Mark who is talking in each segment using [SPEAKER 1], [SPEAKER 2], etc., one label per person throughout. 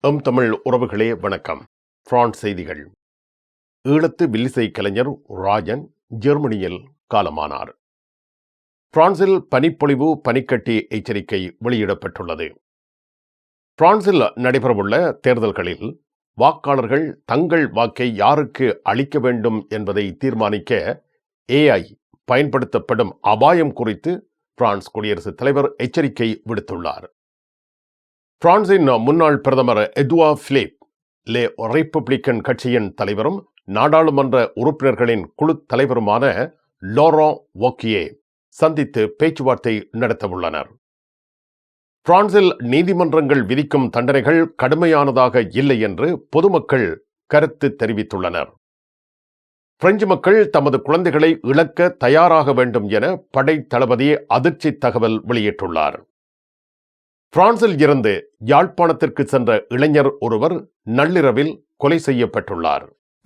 [SPEAKER 1] M Tamil உறவுகளே வணக்கம். France செய்திகள். ஈழத்து வில்லிசை கலைஞர் ராஜன் ஜெர்மனியில் காலமானார். பிரான்சில் பனிப்பொழிவு பனிக்கட்டி எச்சரிக்கை வெளியிடப்பட்டுள்ளது. பிரான்சில் நடைபெறவுள்ள தேர்தல்களில் வாக்காளர்கள் தங்கள் வாக்கை யாருக்கு அளிக்க வேண்டும் என்பதை தீர்மானிக்க ஏஐ பயன்படுத்தப்படும் அபாயம் குறித்து பிரான்ஸ் குடியரசுத் தலைவர் எச்சரிக்கை விடுத்துள்ளார். பிரான்சின் முன்னாள் பிரதமர் எதுவா பிலிப் லே ரிப்பப்ளிக்கன் கட்சியின் தலைவரும் நாடாளுமன்ற உறுப்பினர்களின் குழு தலைவருமான லோரோ ஓக்கியே சந்தித்து பேச்சுவார்த்தை நடத்தவுள்ளனர். பிரான்சில் நீதிமன்றங்கள் விதிக்கும் தண்டனைகள் கடுமையானதாக இல்லை என்று பொதுமக்கள் கருத்து தெரிவித்துள்ளனர். பிரெஞ்சு மக்கள் தமது குழந்தைகளை இழக்க தயாராக வேண்டும் என படை தளபதி அதிர்ச்சி தகவல் வெளியிட்டுள்ளார். பிரான்சில் இருந்து யாழ்ப்பாணத்திற்கு சென்ற இளைஞர் ஒருவர் நள்ளிரவில் கொலை செய்யப்பட்டுள்ளார்.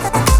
[SPEAKER 2] Bye.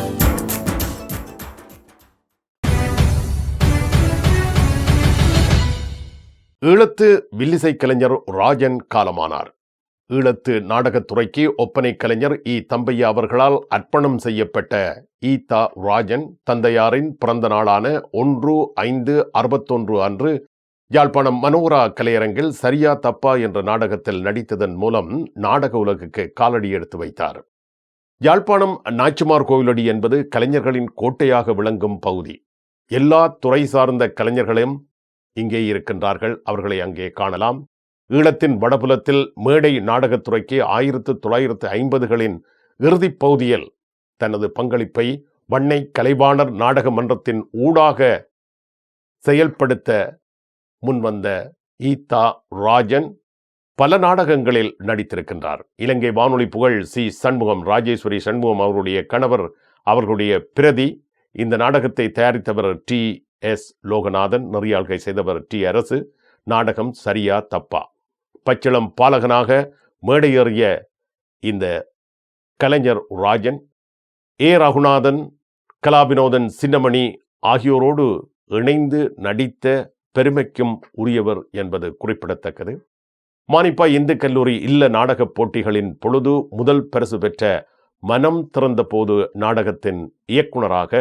[SPEAKER 1] ஈழத்து வில்லிசை கலைஞர் ராஜன் காலமானார். ஈழத்து நாடகத்துறைக்கு ஒப்பனை கலைஞர் இ. தம்பையா அவர்களால் அர்ப்பணம் செய்யப்பட்ட ஈதா ராஜன் தந்தையாரின் பிறந்த நாளான ஒன்று ஐந்து அறுபத்தொன்று அன்று யாழ்ப்பாணம் மனோரா கலையரங்கில் சரியா தப்பா என்ற நாடகத்தில் நடித்ததன் மூலம் நாடக உலகுக்கு காலடி எடுத்து வைத்தார். யாழ்ப்பாணம் நாச்சிமார் கோவிலடி என்பது கலைஞர்களின் கோட்டையாக விளங்கும் பகுதி. எல்லா துறை சார்ந்த கலைஞர்களையும் இங்கே இருக்கின்றார்கள். அவர்களை அங்கே காணலாம். ஈழத்தின் வடபுலத்தில் மேடை நாடகத்துறைக்கு ஆயிரத்து தொள்ளாயிரத்து ஐம்பதுகளின் இறுதிப் பகுதியில் தனது பங்களிப்பை வண்ணை கலைவாணர் நாடக மன்றத்தின் ஊடாக செயல்படுத்த முன்வந்த ஈதா ராஜன் பல நாடகங்களில் நடித்திருக்கின்றார். இலங்கை வானொலி புகழ் சி. சண்முகம் ராஜேஸ்வரி சண்முகம் அவருடைய கணவர் அவர்களுடைய பிரதி இந்த நாடகத்தை தயாரித்தவர் டி. எஸ். லோகநாதன் நெறியாள்கை செய்தவர் டி. அரசு. நாடகம் சரியா தப்பா. பச்சிளம் பாலகனாக மேடையேறிய இந்த கலைஞர் ராஜன் ஏ. ரகுநாதன் கலாபினோதன் சின்னமணி ஆகியோரோடு இணைந்து நடித்த பெருமைக்கும் உரியவர் என்பது குறிப்பிடத்தக்கது. மானிப்பா இந்து கல்லூரி இல்ல நாடகப் போட்டிகளின் பொழுது முதல் பரிசு பெற்ற மனம் திறந்த போது நாடகத்தின் இயக்குனராக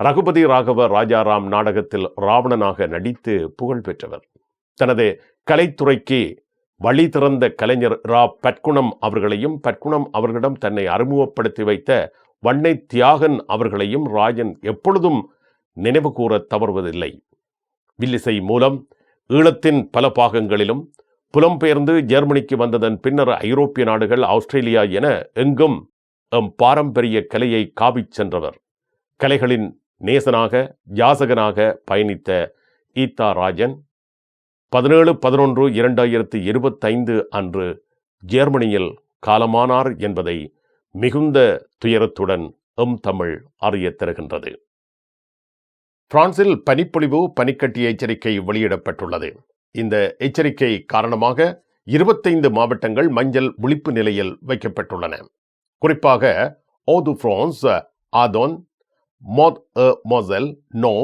[SPEAKER 1] ரகுபதி ராகவ ராஜாராம் நாடகத்தில் ராவணனாக நடித்து புகழ் பெற்றவர். தனது கலைத்துறைக்கு வழி திறந்த கலைஞர் ரா. பட்குணம் அவர்களையும் பட்குணம் அவர்களிடம் தன்னை அறிமுகப்படுத்தி வைத்த வண்ணை தியாகன் அவர்களையும் ராஜன் எப்பொழுதும் நினைவு கூற தவறுவதில்லை. வில்லிசை மூலம் ஈழத்தின் பல பாகங்களிலும் புலம்பெயர்ந்து ஜெர்மனிக்கு வந்ததன் பின்னர் ஐரோப்பிய நாடுகள் ஆஸ்திரேலியா என எங்கும் எம் பாரம்பரிய கலையை காவிச் சென்றவர். கலைகளின் நேசனாக யாசகனாக பயணித்த ஈத்தா ராஜன் பதினேழு பதினொன்று இரண்டாயிரத்தி இருபத்தைந்து அன்று ஜெர்மனியில் காலமானார் என்பதை மிகுந்த துயரத்துடன் எம் தமிழ் அறியத் தருகின்றது. பிரான்சில் பனிப்பொழிவு பனிக்கட்டி எச்சரிக்கை வெளியிடப்பட்டுள்ளது. இந்த எச்சரிக்கை காரணமாக இருபத்தைந்து மாவட்டங்கள் மஞ்சள் விழிப்பு நிலையில் வைக்கப்பட்டுள்ளன. குறிப்பாக ஓது பிரான்ஸ் ஆதோன் மோத் அ மொசல் நோ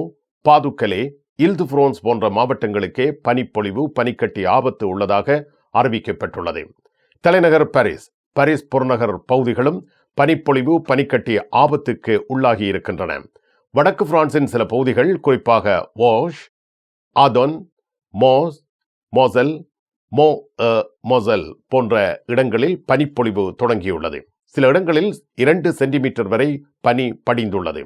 [SPEAKER 1] பாதுக்கலே இல்து பிரான்ஸ் போன்ற மாவட்டங்களுக்கே பனிப்பொழிவு பனிக்கட்டி ஆபத்து உள்ளதாக அறிவிக்கப்பட்டுள்ளது. தலைநகர் பாரிஸ் பாரிஸ் புறநகர் பகுதிகளும் பனிப்பொழிவு பனிக்கட்டி ஆபத்துக்கு உள்ளாகி இருக்கின்றன. வடக்கு பிரான்சின் சில பகுதிகள் குறிப்பாக வாஷ் ஆதொன் மோஸ் மோசல் மோ அ மொசல் போன்ற இடங்களில் பனிப்பொழிவு தொடங்கியுள்ளது. சில இடங்களில் இரண்டு சென்டிமீட்டர் வரை பனி படிந்துள்ளது.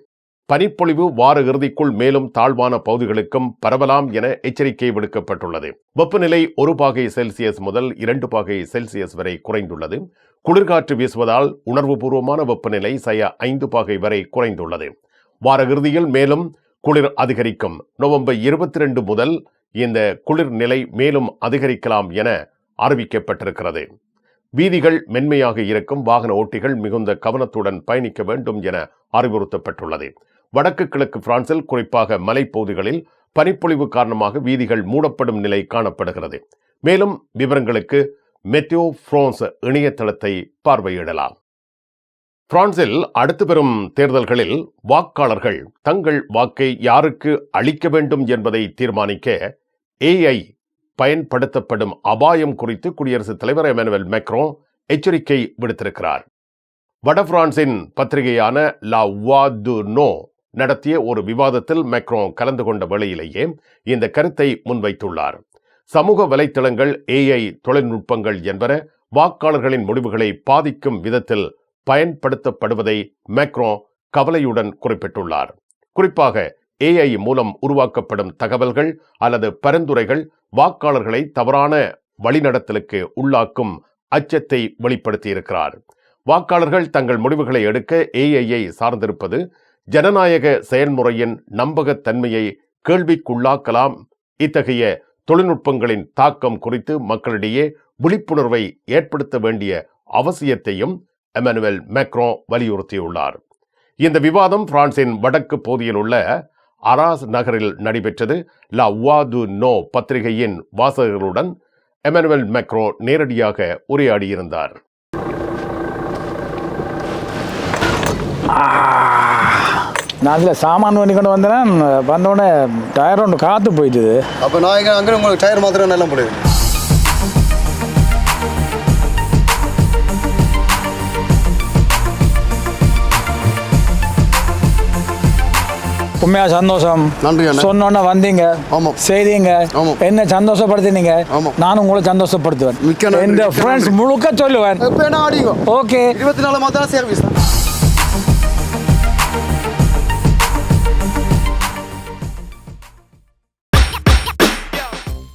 [SPEAKER 1] பனிப்பொழிவு வார இறுதிக்குள் மேலும் தாழ்வான பகுதிகளுக்கும் பரவலாம் என எச்சரிக்கை விடுக்கப்பட்டுள்ளது. வெப்பநிலை ஒரு பாகை செல்சியஸ் முதல் இரண்டு பாகை செல்சியஸ் வரை குறைந்துள்ளது. குளிர்காற்று வீசுவதால் உணர்வுபூர்வமான வெப்பநிலை சய ஐந்து பாகை வரை குறைந்துள்ளது. வார இறுதியில் மேலும் குளிர் அதிகரிக்கும். நவம்பர் இருபத்தி ரெண்டு முதல் இந்த குளிர் நிலை மேலும் அதிகரிக்கலாம் என அறிவிக்கப்பட்டிருக்கிறது. வீதிகள் மென்மையாக இருக்கும். வாகன ஓட்டிகள் மிகுந்த கவனத்துடன் பயணிக்க வேண்டும் என அறிவுறுத்தப்பட்டுள்ளது. வடக்கு கிழக்கு பிரான்சில் குறிப்பாக மலைப்பகுதிகளில் பனிப்பொழிவு காரணமாக வீதிகள் மூடப்படும் நிலை காணப்படுகிறது. மேலும் விவரங்களுக்கு மெத்தியோ பிரான்ஸ் இணையதளத்தை பார்வையிடலாம். பிரான்சில் அடுத்து வரும் தேர்தல்களில் வாக்காளர்கள் தங்கள் வாக்கை யாருக்கு அளிக்க வேண்டும் என்பதை தீர்மானிக்க ஏஐ பயன்படுத்தப்படும் அபாயம் குறித்து குடியரசுத் தலைவர் எமனுவல் மேக்ரோ எச்சரிக்கை விடுத்திருக்கிறார். வட பிரான்சின் பத்திரிகையான லா வா து நோ நடத்திய ஒரு விவாதத்தில் மேக்ரோ கலந்து கொண்ட வேளையிலேயே இந்த கருத்தை முன்வைத்துள்ளார். சமூக வலைத்தளங்கள் ஏஐ தொழில்நுட்பங்கள் என்பன வாக்காளர்களின் முடிவுகளை பாதிக்கும் விதத்தில் பயன்படுத்தப்படுவதை மேக்ரோ கவலையுடன் குறிப்பிட்டுள்ளார். குறிப்பாக ஏஐ மூலம் உருவாக்கப்படும் தகவல்கள் அல்லது பரிந்துரைகள் வாக்காளர்களை தவறான வழிநடத்தலுக்கு உள்ளாக்கும் அச்சத்தை வெளிப்படுத்தியிருக்கிறார். வாக்காளர்கள் தங்கள் முடிவுகளை எடுக்க ஏஐயை சார்ந்திருப்பது ஜனநாயக செயல்முறையின் நம்பகத்தன்மையை கேள்விக்குள்ளாக்கலாம். இத்தகைய தொழில்நுட்பங்களின் தாக்கம் குறித்து மக்களிடையே விழிப்புணர்வை ஏற்படுத்த வேண்டிய அவசியத்தையும் எமனுவல் மேக்ரோ வலியுறுத்தியுள்ளார். இந்த விவாதம் பிரான்சின் வடக்கு பகுதியில் உள்ள அராஸ் நகரில் நடைபெற்றது. லா வாது நோ பத்திரிகையின் வாசகர்களுடன் எமனுவல் மேக்ரோ நேரடியாக உரையாடியிருந்தார்.
[SPEAKER 3] நான் அதில் சாமான் பண்ணி கொண்டு வந்தேன் வந்தோடனே டயர் ஒன்று காற்று போயிட்டுது.
[SPEAKER 4] அப்போ நான் இங்கே அங்கே உங்களுக்கு டயர் மாத்திரம் நல்லா போடுவேன்
[SPEAKER 3] உண்மையா சந்தோஷம்.
[SPEAKER 4] நன்றி
[SPEAKER 3] சொன்னோன்னே வந்தீங்க.
[SPEAKER 4] ஆமாம்.
[SPEAKER 3] செய்தீங்க. என்ன சந்தோஷப்படுத்தினீங்க. நானும் உங்களை சந்தோஷப்படுத்துவேன்.
[SPEAKER 4] மிக்க
[SPEAKER 3] ஃப்ரெண்ட்ஸ். முழுக்க சொல்லுவேன். ஓகே.
[SPEAKER 4] இருபத்தி நாலு மாதம் சர்வீஸ்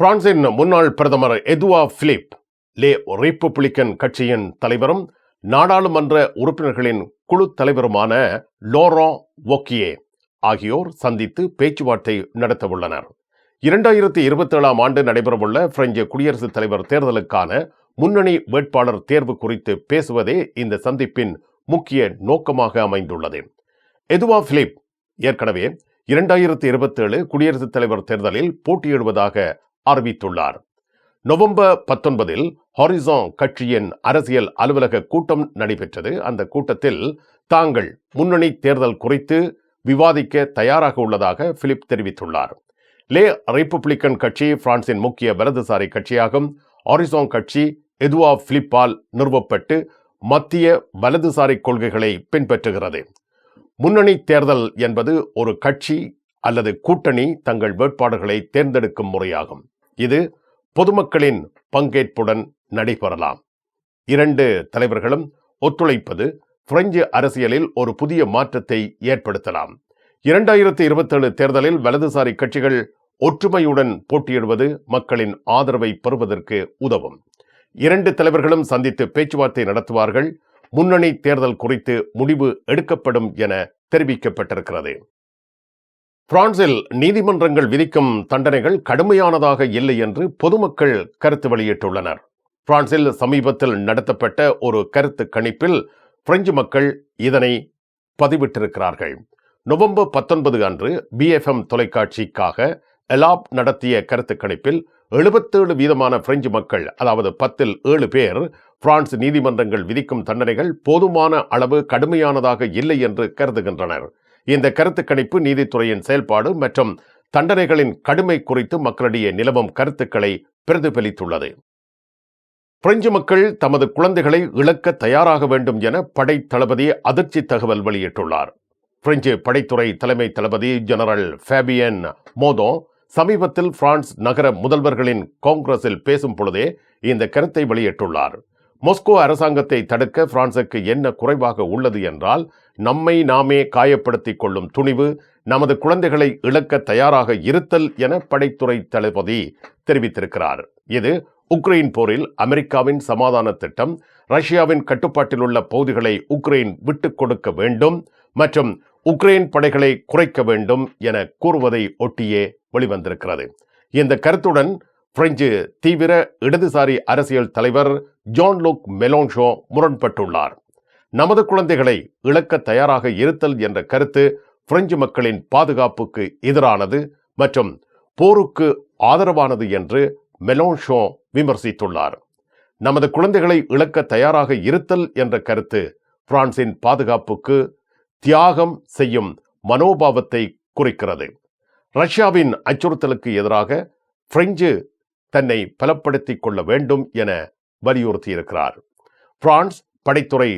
[SPEAKER 1] பிரான்சின் முன்னாள் பிரதமர் எதுவா பிலிப் லே ரிப்பப்ளிக்கன் கட்சியின் தலைவரும் நாடாளுமன்ற உறுப்பினர்களின் குழு தலைவருமான லோரோ ஒக்கியே ஆகியோர் சந்தித்து பேச்சுவார்த்தை நடத்தவுள்ளனர். இரண்டாயிரத்தி இருபத்தேழாம் ஆண்டு நடைபெறவுள்ள பிரெஞ்சு குடியரசுத் தலைவர் தேர்தலுக்கான முன்னணி வேட்பாளர் தேர்வு குறித்து பேசுவதே இந்த சந்திப்பின் முக்கிய நோக்கமாக அமைந்துள்ளது. எதுவா பிலிப் ஏற்கனவே இரண்டாயிரத்தி இருபத்தேழு குடியரசுத் தலைவர் தேர்தலில் போட்டியிடுவதாக அறிவித்துள்ளார். நவம்பர் பத்தொன்பதில் ஹாரிசான் கட்சியின் அரசியல் அலுவலக கூட்டம் நடைபெற்றது. அந்த கூட்டத்தில் தாங்கள் முன்னணி தேர்தல் குறித்து விவாதிக்க தயாராக உள்ளதாக பிலிப் தெரிவித்துள்ளார். லே ரிப்பப்ளிக்கன் கட்சி பிரான்சின் முக்கிய வலதுசாரி கட்சியாகும் ஹாரிசான் கட்சி எதுவா பிலிப்பால் நிறுவப்பட்டு மத்திய வலதுசாரி கொள்கைகளை பின்பற்றுகிறது. முன்னணி தேர்தல் என்பது ஒரு கட்சி அல்லது கூட்டணி தங்கள் வேட்பாளர்களை தேர்ந்தெடுக்கும் முறையாகும். இது பொதுமக்களின் பங்கேற்புடன் நடைபெறலாம். இரண்டு தலைவர்களும் ஒத்துழைப்பது பிரெஞ்சு அரசியலில் ஒரு புதிய மாற்றத்தை ஏற்படுத்தலாம். இரண்டாயிரத்தி இருபத்தேழு தேர்தலில் வலதுசாரி கட்சிகள் ஒற்றுமையுடன் போட்டியிடுவது மக்களின் ஆதரவை பெறுவதற்கு உதவும். இரண்டு தலைவர்களும் சந்தித்து பேச்சுவார்த்தை நடத்துவார்கள். முன்னணி தேர்தல் குறித்து முடிவு எடுக்கப்படும் என தெரிவிக்கப்பட்டிருக்கிறது. பிரான்சில் நீதிமன்றங்கள் விதிக்கும் தண்டனைகள் கடுமையானதாக இல்லை என்று பொதுமக்கள் கருத்து வெளியிட்டுள்ளனர். பிரான்சில் சமீபத்தில் நடத்தப்பட்ட ஒரு கருத்து கணிப்பில் பிரெஞ்சு மக்கள் இதனை பதிவிட்டிருக்கிறார்கள். நவம்பர் பத்தொன்பது அன்று பிஎஃப்எம் தொலைக்காட்சிக்காக எலாப் நடத்திய கருத்து கணிப்பில் எழுபத்தேழு வீதமான பிரெஞ்சு மக்கள் அதாவது பத்தில் ஏழு பேர் பிரான்ஸ் நீதிமன்றங்கள் விதிக்கும் தண்டனைகள் போதுமான அளவு கடுமையானதாக இல்லை என்று கருதுகின்றனர். இந்த கருத்து கணிப்பு நீதித்துறையின் செயல்பாடு மற்றும் தண்டனைகளின் கடுமை குறித்து மக்களிடையே நிலவும் கருத்துக்களை பிரதிபலித்துள்ளது. பிரெஞ்சு மக்கள் தமது குழந்தைகளை இழக்க தயாராக வேண்டும் என படை தளபதி அதிர்ச்சி தகவல் வெளியிட்டுள்ளார். பிரெஞ்சு படைத்துறை தலைமை தளபதி ஜெனரல் ஃபேபியன் மோதோ சமீபத்தில் பிரான்ஸ் நகர முதல்வர்களின் காங்கிரஸில் பேசும் பொழுதே இந்த கருத்தை வெளியிட்டுள்ளார். மொஸ்கோ அரசாங்கத்தை தடுக்க பிரான்சுக்கு என்ன குறைவாக உள்ளது என்றால் நம்மை நாமே காயப்படுத்திக் கொள்ளும் துணிவு நமது குழந்தைகளை இழக்க தயாராக இருத்தல் என படைத்துறை தளபதி தெரிவித்திருக்கிறார். இது உக்ரைன் போரில் அமெரிக்காவின் சமாதான திட்டம் ரஷ்யாவின் கட்டுப்பாட்டில் உள்ள பகுதிகளை உக்ரைன் விட்டுக் கொடுக்க வேண்டும் மற்றும் உக்ரைன் படைகளை குறைக்க வேண்டும் என கூறுவதை ஒட்டியே வெளிவந்திருக்கிறது. இந்த கருத்துடன் பிரெஞ்சு தீவிர இடதுசாரி அரசியல் தலைவர் ஜான் லுக் மெலோன்ஷோ முரண்பட்டுள்ளார். நமது குழந்தைகளை இழக்க தயாராக இருத்தல் என்ற கருத்து பிரெஞ்சு மக்களின் பாதுகாப்புக்கு எதிரானது மற்றும் போருக்கு ஆதரவானது என்று மெலோன்ஷோ விமர்சித்துள்ளார். நமது குழந்தைகளை இழக்க தயாராக இருத்தல் என்ற கருத்து பிரான்சின் பாதுகாப்புக்கு தியாகம் செய்யும் மனோபாவத்தை குறிக்கிறது. ரஷ்யாவின் அச்சுறுத்தலுக்கு எதிராக பிரெஞ்சு தன்னை பலப்படுத்திக் கொள்ள வேண்டும் என வலியுறுத்தியிருக்கிறார். பிரான்ஸ் படைத்துறை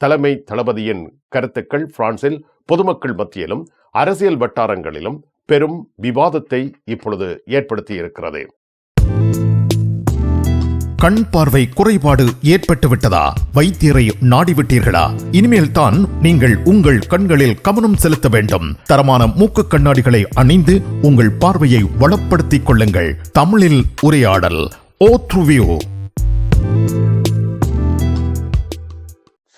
[SPEAKER 1] தலைமை தளபதியின் கருத்துக்கள் பிரான்சில் பொதுமக்கள் மத்தியிலும் அரசியல் வட்டாரங்களிலும் பெரும் விவாதத்தை இப்பொழுது ஏற்படுத்தியிருக்கிறது.
[SPEAKER 2] கண் பார்வை குறைபாடு ஏற்பட்டுவிட்டதா வைத்தியரை நாடிவிட்டீர்களா இனிமேல் தான் நீங்கள் உங்கள் கண்களில் கவனம் செலுத்த வேண்டும். தரமான மூக்கு கண்ணாடிகளை அணிந்து உங்கள் பார்வையை வளப்படுத்திக் கொள்ளுங்கள். தமிழில் உரையாடல் ஓ த்ருவியோ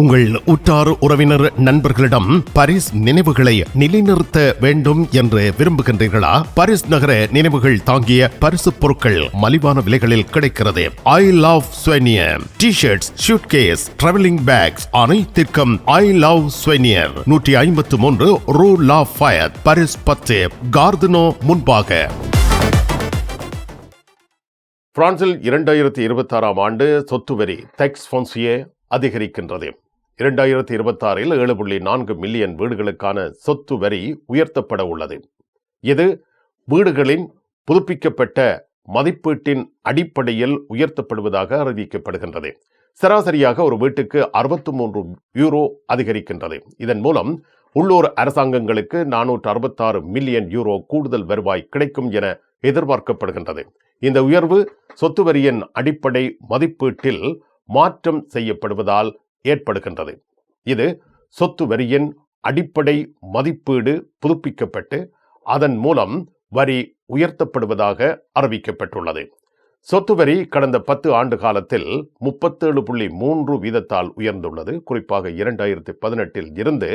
[SPEAKER 2] உங்கள் உற்றார் உறவினர் நண்பர்களிடம் பரிஸ் நினைவுகளை நிலைநிறுத்த வேண்டும் என்று விரும்புகின்றீர்களா? பரிஸ் நகர நினைவுகள் தாங்கிய பரிசு பொருட்கள் மலிவான விலைகளில் கிடைக்கிறது. I love souvenir T shirts suitcase travelling bags அனைத்திற்கும் ஐ லவ் ஸ்வெனியர் நூற்றி ஐம்பத்து மூன்று ரூ லா ஃபயர் பரிஸ் பத்து கார்தனோ முன்பாக.
[SPEAKER 1] பிரான்சில் இரண்டாயிரத்தி இருபத்தாறாம் ஆண்டு சொத்து வரி டெக்ஸ் ஃபோன்சியே அதிகரிக்கின்றது. இரண்டாயிரத்தி இருபத்தாறில் ஏழு புள்ளி நான்கு மில்லியன் வீடுகளுக்கான சொத்து வரி உயர்த்தப்பட உள்ளது. இது வீடுகளின் புதுப்பிக்கப்பட்ட மதிப்பீட்டின் அடிப்படையில் உயர்த்தப்படுவதாக அறிவிக்கப்படுகின்றது. சராசரியாக ஒரு வீட்டுக்கு அறுபத்து மூன்று யூரோ அதிகரிக்கின்றது. இதன் மூலம் உள்ளூர் அரசாங்கங்களுக்கு நானூற்று அறுபத்தாறு மில்லியன் யூரோ கூடுதல் வருவாய் கிடைக்கும் என எதிர்பார்க்கப்படுகின்றது. இந்த உயர்வு சொத்து வரியின் அடிப்படை மதிப்பீட்டில் மாற்றம் செய்யப்படுவதால் ஏற்படுகின்றது. இது சொத்து வரியின் அடிப்படை மதிப்பீடு புதுப்பிக்கப்பட்டு அதன் மூலம் வரி உயர்த்தப்படுவதாக அறிவிக்கப்பட்டுள்ளது. சொத்து வரி கடந்த பத்து ஆண்டு காலத்தில் முப்பத்தேழு புள்ளி மூன்று வீதத்தால் உயர்ந்துள்ளது. குறிப்பாக இரண்டாயிரத்தி பதினெட்டில் இருந்து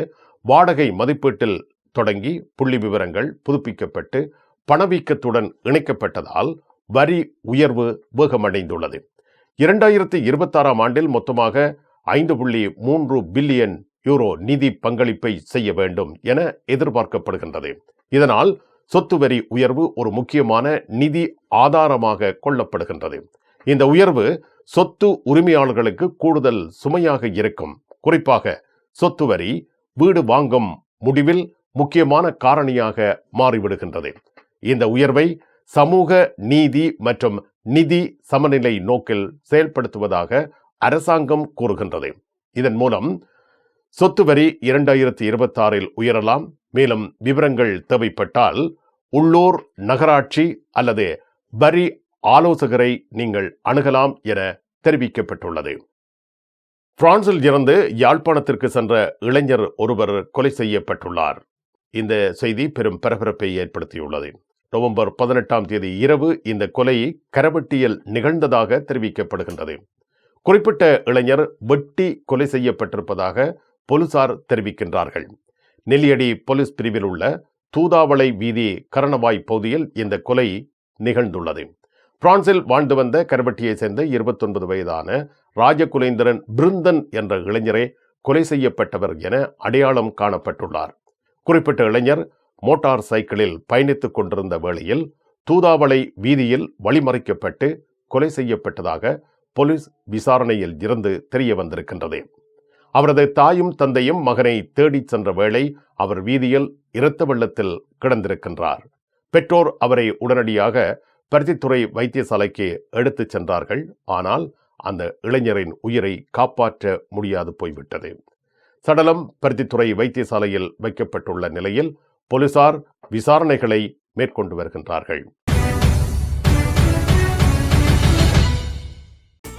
[SPEAKER 1] வாடகை மதிப்பீட்டில் தொடங்கி புள்ளி விவரங்கள் புதுப்பிக்கப்பட்டு பணவீக்கத்துடன் இணைக்கப்பட்டதால் வரி உயர்வு வேகமடைந்துள்ளது. இரண்டாயிரத்தி இருபத்தாறாம் ஆண்டில் மொத்தமாக ஐந்து புள்ளி மூன்று பில்லியன் யூரோ நிதி பங்களிப்பை செய்ய வேண்டும் என எதிர்பார்க்கப்படுகின்றது. இதனால் சொத்து வரி உயர்வு ஒரு முக்கியமான நிதி ஆதாரமாக கொள்ளப்படுகின்றது. இந்த உயர்வு சொத்து உரிமையாளர்களுக்கு கூடுதல் சுமையாக இருக்கும். குறிப்பாக சொத்து வரி வீடு வாங்கும் முடிவில் முக்கியமான காரணியாக மாறிவிடுகின்றது. இந்த உயர்வை சமூக நீதி மற்றும் நிதி சமநிலை நோக்கில் செயல்படுத்துவதாக அரசாங்கம் கூறுகின்றது. இதன் மூலம் சொத்து வரி இரண்டாயிரத்தி இருபத்தாறில் உயரலாம். மேலும் விவரங்கள் தேவைப்பட்டால் உள்ளூர் நகராட்சி அல்லது வரி ஆலோசகரை நீங்கள் அணுகலாம் என தெரிவிக்கப்பட்டுள்ளது. பிரான்சில் இருந்து யாழ்ப்பாணத்திற்கு சென்ற இளைஞர் ஒருவர் கொலை செய்யப்பட்டுள்ளார். இந்த செய்தி பெரும் பரபரப்பை ஏற்படுத்தியுள்ளது. நவம்பர் பதினெட்டாம் தேதி இரவு இந்த கொலை கரவட்டியில் நிகழ்ந்ததாக தெரிவிக்கப்படுகின்றது. குறிப்பிட்ட இளைஞர் வெட்டி கொலை செய்யப்பட்டிருப்பதாக போலீசார் தெரிவிக்கின்றார்கள். நெல்லியடி போலீஸ் பிரிவில் உள்ள தூதாவளை வீதி கரணவாய் பகுதியில் இந்த கொலை நிகழ்ந்துள்ளது. பிரான்சில் வாழ்ந்து வந்த கரவட்டியை சேர்ந்த இருபத்தொன்பது வயதான ராஜகுலேந்திரன் பிருந்தன் என்ற இளைஞரே கொலை செய்யப்பட்டவர் என அடையாளம் காணப்பட்டுள்ளார். குறிப்பிட்ட இளைஞர் மோட்டார் சைக்கிளில் பயணித்துக் கொண்டிருந்த வேளையில் தூதாவளை வீதியில் வழிமறைக்கப்பட்டு கொலை செய்யப்பட்டதாக போலீஸ் விசாரணையில் இருந்து தெரிய வந்திருக்கின்றது. அவரது தாயும் தந்தையும் மகனை தேடிச் சென்ற வேளை அவர் வீதியில் இரத்த வெள்ளத்தில் கிடந்திருக்கின்றார். பெற்றோர் அவரை உடனடியாக பருத்தித்துறை வைத்தியசாலைக்கு எடுத்துச் சென்றார்கள். ஆனால் அந்த இளைஞரின் உயிரை காப்பாற்ற முடியாது போய்விட்டது. சடலம் பருத்தித்துறை வைத்தியசாலையில் வைக்கப்பட்டுள்ள நிலையில் போலீசார் விசாரணைகளை மேற்கொண்டு வருகின்றார்கள்.